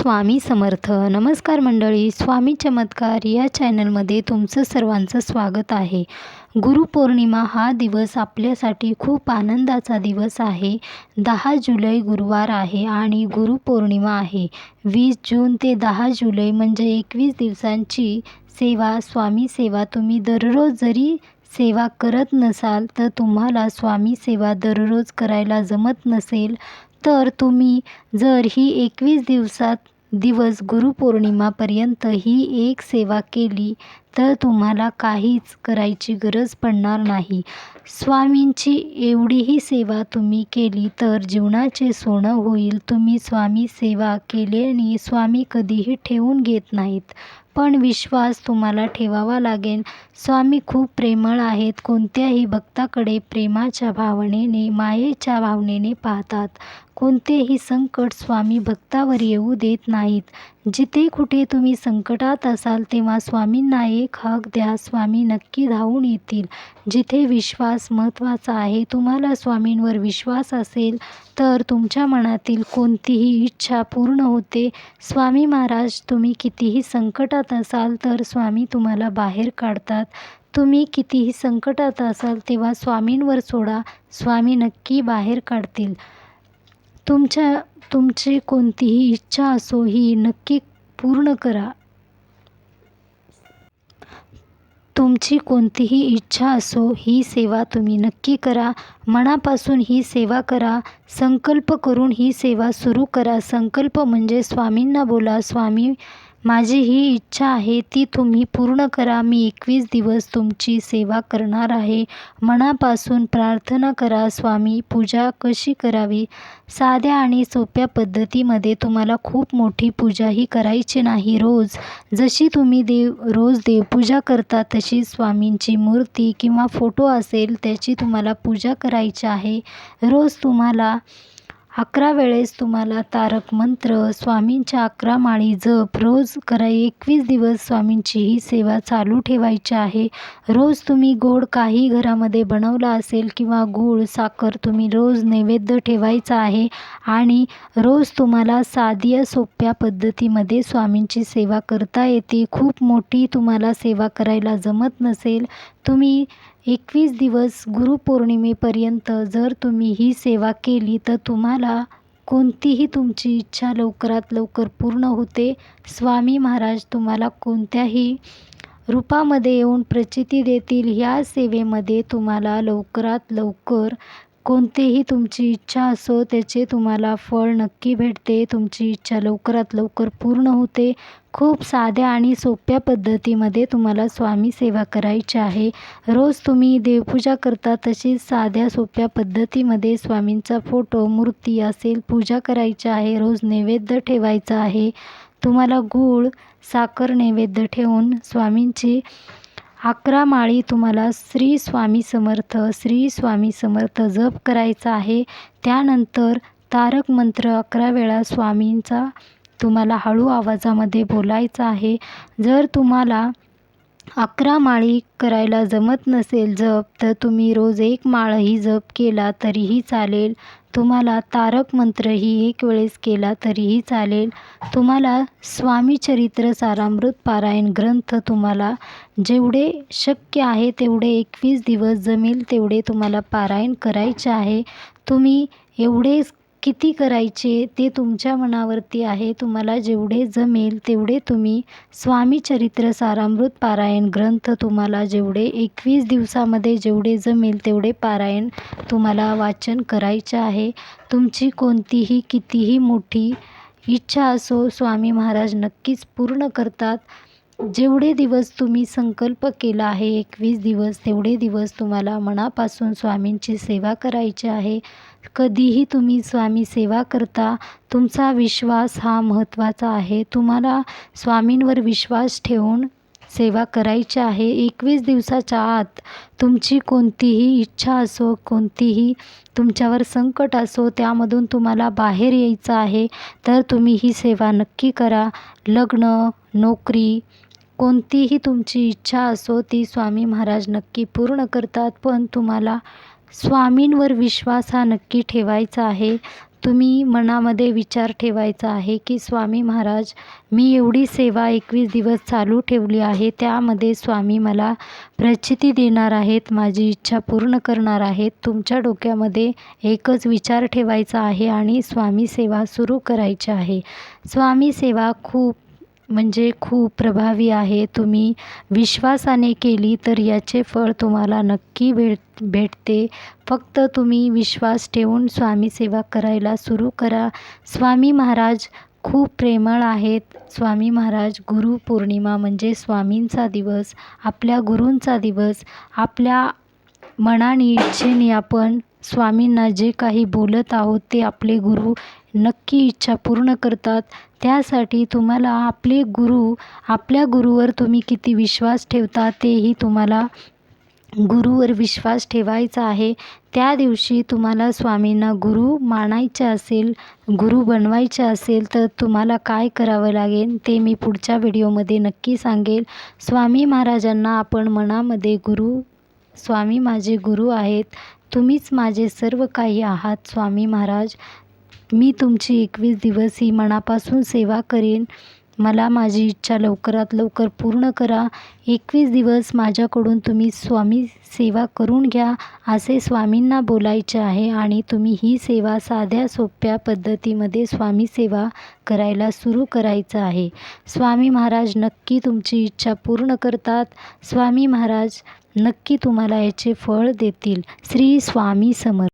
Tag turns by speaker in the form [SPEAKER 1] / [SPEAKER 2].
[SPEAKER 1] स्वामी समर्थ. नमस्कार मंडळी स्वामी चमत्कार या चॅनलमध्ये तुमचं सर्वांचं स्वागत आहे. गुरुपौर्णिमा हा दिवस आपल्यासाठी खूप आनंदाचा दिवस आहे. दहा जुलै गुरुवार आहे आणि गुरुपौर्णिमा आहे. वीस जून ते दहा जुलै म्हणजे एकवीस दिवसांची सेवा स्वामी सेवा. तुम्ही दररोज जरी सेवा करत नसाल तर तुम्हाला स्वामी सेवा दररोज करायला जमत नसेल. तर तुम्ही जर ही एकवीस दिवसात दिवस गुरुपौर्णिमापर्यंत ही एक सेवा केली तर तुम्हाला काहीच करायची गरज पडणार नाही. स्वामींची एवढीही सेवा तुम्ही केली तर जीवनाचे सोनं होईल. तुम्ही स्वामी सेवा केल्याने स्वामी कधीही ठेवून घेत नाहीत. पण विश्वास तुम्हाला ठेवावा लागेल. स्वामी खूप प्रेमळ आहेत. कोणत्याही भक्ताकडे प्रेमाच्या भावनेने मायेच्या भावनेने पाहतात. कोणतेही संकट स्वामी भक्तावर येऊ देत नाहीत. जिथे कुठे तुम्ही संकटात असाल तेव्हा स्वामींना एक हक द्या. स्वामी नक्की धावून येतील. जिथे विश्वास महत्त्वाचा आहे तुम्हाला स्वामींवर विश्वास असेल तर तुमच्या मनातील कोणतीही इच्छा पूर्ण होते. स्वामी महाराज तुम्ही कितीही संकटात असाल तर स्वामी तुम्हाला बाहेर काढतात. तुम्ही कितीही संकटात असाल तेव्हा स्वामींवर सोडा. स्वामी नक्की बाहेर काढतील. तुमच्या तुमची कोणतीही इच्छा असो ही नक्की पूर्ण करा. तुमची कोणतीही इच्छा असो ही सेवा तुम्ही नक्की करा. मनापासून ही सेवा करा. संकल्प करून ही सेवा सुरू करा. संकल्प म्हणजे स्वामींना बोला. स्वामी माझी ही इच्छा आहे ती तुम्ही पूर्ण करा. मी एकवीस दिवस तुमची सेवा करणार आहे. मनापासून प्रार्थना करा स्वामी. पूजा कशी करावी? साध्या आणि सोप्या पद्धतीमध्ये तुम्हाला खूप मोठी पूजाही करायची नाही. रोज जशी तुम्ही देव रोज देवपूजा करता तशी स्वामींची मूर्ती किंवा फोटो असेल त्याची तुम्हाला पूजा करायची आहे. रोज तुम्हाला अकरा वेळेस तुम्हाला तारक मंत्र स्वामींच्या अकरा माळी जप रोज करा एकवीस दिवस स्वामींची ही सेवा चालू ठेवायची आहे. रोज तुम्ही गोड काही घरामध्ये बनवला असेल किंवा गूळ साखर तुम्ही रोज नैवेद्य ठेवायचा आहे आणि रोज तुम्हाला साध्या सोप्या पद्धतीमध्ये स्वामींची सेवा करता येते. खूप मोठी तुम्हाला सेवा करायला जमत नसेल तुम्ही एकवीस दिवस गुरुपौर्णिमेपर्यंत जर तुम्ही ही सेवा केली तर तुम्हाला कोणतीही तुमची इच्छा लवकरात लवकर पूर्ण होते. स्वामी महाराज तुम्हाला कोणत्याही रूपामध्ये येऊन प्रचिती देतील. ह्या सेवेमध्ये तुम्हाला लवकरात लवकर कोणतेही तुमची इच्छा असो त्याचे तुम्हाला फळ नक्की भेटते. तुमची इच्छा लवकरात लवकर पूर्ण होते. खूप साध्या आणि सोप्या पद्धतीमध्ये तुम्हाला स्वामी सेवा करायची आहे. रोज तुम्ही देवपूजा करता तशीच साध्या सोप्या पद्धतीमध्ये स्वामींचा फोटो मूर्ती असेल पूजा करायची आहे. रोज नैवेद्य ठेवायचा आहे. तुम्हाला गूळ साखर नैवेद्य ठेवून स्वामींची अकरा माळी तुम्हाला श्री स्वामी समर्थ श्री स्वामी समर्थ जप करायचा आहे. त्यानंतर तारक मंत्र अकरा वेळा स्वामींचा तुम्हाला हळू आवाजामध्ये बोलायचं आहे. जर तुम्हाला अकरा माळी करायला जमत नसेल जप तर तुम्ही रोज एक माळही जप केला तरीही चालेल. तुम्हाला तारक मंत्रही एक वेळेस केला तरीही चालेल. तुम्हाला स्वामी चरित्र सारामृत पारायण ग्रंथ तुम्हाला जेवढे शक्य आहे तेवढे एकवीस दिवस जमेल तेवढे तुम्हाला पारायण करायचे आहे. तुम्ही एवढे किती करायचे ते तुमच्या मनावरती आहे. तुम्हाला जेवढे जमेल तेवढे तुम्ही स्वामी चरित्र सारामृत पारायण ग्रंथ तुम्हाला जेवढे एकवीस दिवसामध्ये जेवढे जमेल तेवढे पारायण तुम्हाला वाचन करायचे आहे. तुमची कोणतीही कितीही मोठी इच्छा असो स्वामी महाराज नक्कीच पूर्ण करतात. जेवढे दिवस तुम्ही संकल्प केला आहे एकवीस दिवस तेवढे दिवस तुम्हाला मनापासून स्वामींची सेवा करायची आहे. कधीही तुम्ही स्वामी सेवा करता तुमचा विश्वास हा महत्त्वाचा आहे. तुम्हाला स्वामींवर विश्वास ठेवून सेवा करायची आहे. एकवीस दिवसाच्या आत तुमची कोणतीही इच्छा असो कोणतीही तुमच्यावर संकट असो त्यामधून तुम्हाला बाहेर यायचं आहे. तर तुम्ही ही सेवा नक्की करा. लग्न नोकरी कोणतीही तुमची इच्छा असो ती स्वामी महाराज नक्की पूर्ण करतात पण तुम्हाला स्वामींवर विश्वास हा नक्की ठेवायचा आहे. तुम्ही मनामध्ये विचार ठेवायचा आहे की स्वामी महाराज मी एवढी सेवा एकवीस दिवस चालू ठेवली आहे त्यामध्ये स्वामी मला प्रचिती देणार आहेत माझी इच्छा पूर्ण करणार आहेत. तुमच्या डोक्यामध्ये एकच विचार ठेवायचा आहे आणि स्वामी सेवा सुरू करायची आहे. स्वामी सेवा खूप म्हणजे खूप प्रभावी आहे. तुम्ही विश्वासाने केली तर याचे फळ तुम्हाला नक्की भेट भेटते. फक्त तुम्ही विश्वास ठेवून स्वामी सेवा करायला सुरू करा. स्वामी महाराज खूप प्रेमळ आहेत. स्वामी महाराज गुरुपौर्णिमा म्हणजे स्वामींचा दिवस आपल्या गुरूंचा दिवस. आपल्या मनाने इच्छेने आपण स्वामींना जे काही बोलत आहोत ते आपले गुरु नक्की इच्छा पूर्ण करतात. त्यासाठी तुम्हाला आपले गुरु आपल्या गुरुवर तुम्ही किती विश्वास ठेवता तेही तुम्हाला गुरुवर विश्वास ठेवायचा आहे. त्या दिवशी तुम्हाला स्वामींना गुरु मानायचे असेल गुरु बनवायचे असेल तर तुम्हाला काय करावं लागेल ते मी पुढच्या व्हिडिओमध्ये नक्की सांगेल. स्वामी महाराजांना आपण मनामध्ये गुरु स्वामी माझे गुरु आहेत. तुम्हीच माझे सर्व काही आहात स्वामी महाराज. मी तुमची एकवीस दिवस ही मनापासून सेवा करेन. मला माझी इच्छा लवकरात लवकर पूर्ण करा. एकवीस दिवस माझ्याकडून तुम्ही स्वामी सेवा करून घ्या असे स्वामींना बोलायचे आहे आणि तुम्ही ही सेवा साध्या सोप्या पद्धतीमध्ये स्वामी सेवा करायला सुरू करायचं आहे. स्वामी महाराज नक्की तुमची इच्छा पूर्ण करतात. स्वामी महाराज नक्की तुम्हाला याचे फळ देतील. श्री स्वामी समर्थ.